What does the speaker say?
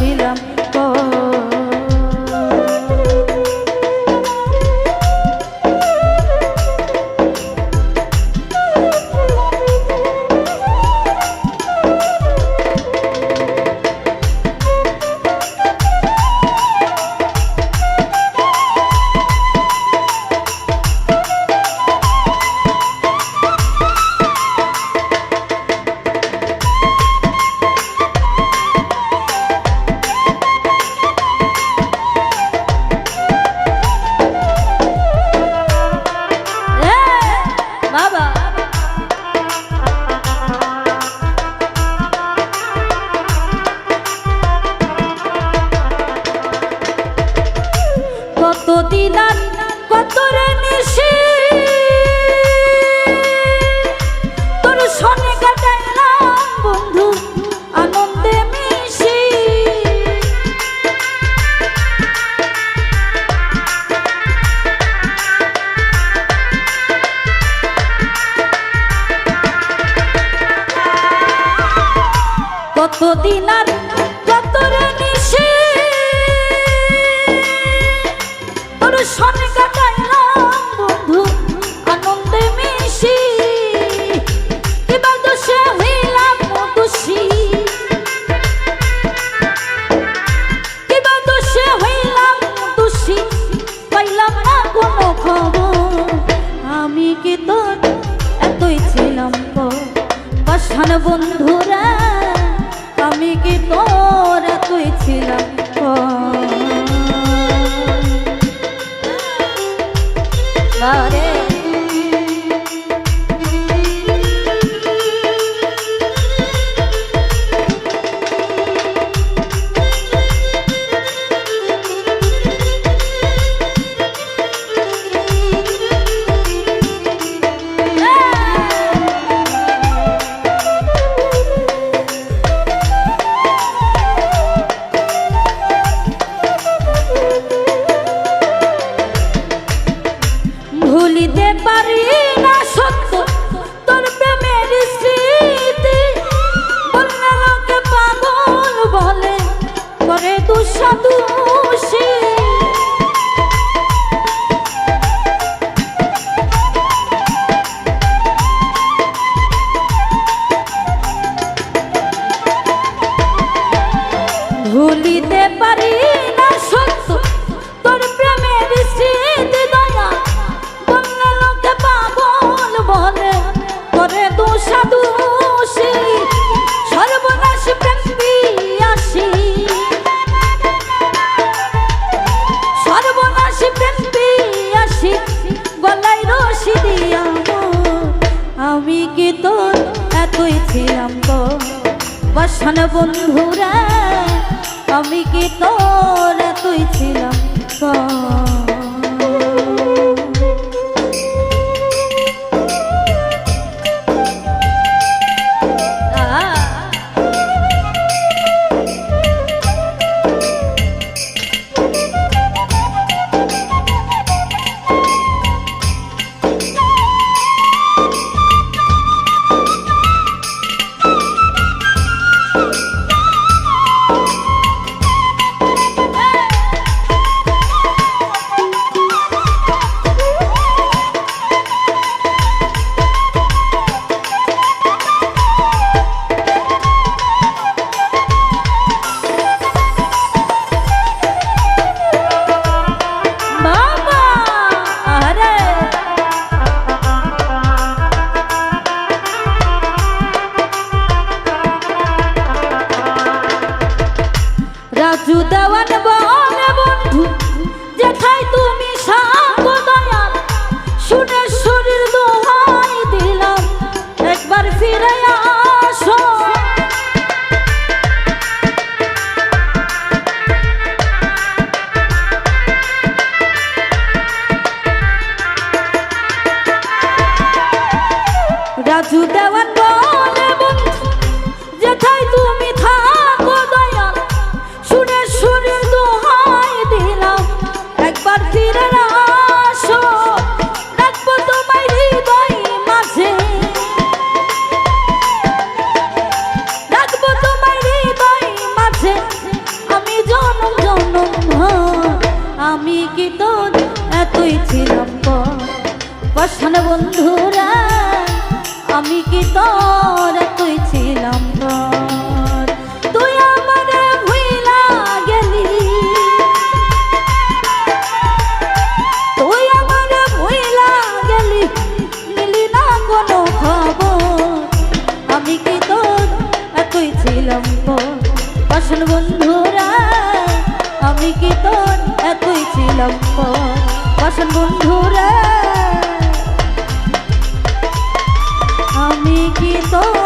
ছিলাম কতদিন পাশান বন্ধুরা? আমি কি তোরা তুই ছিলাম তো ভুলিতে পারি না সত্য। তোর প্রেমের স্মৃতি বন্যা লোকে পাগল বলে। করে দুঃসাদুষী বন্ধুরা আমি কি তোর তুই ছিলাম ছিলাম বসন বন্ধুরা। আমি কি তোর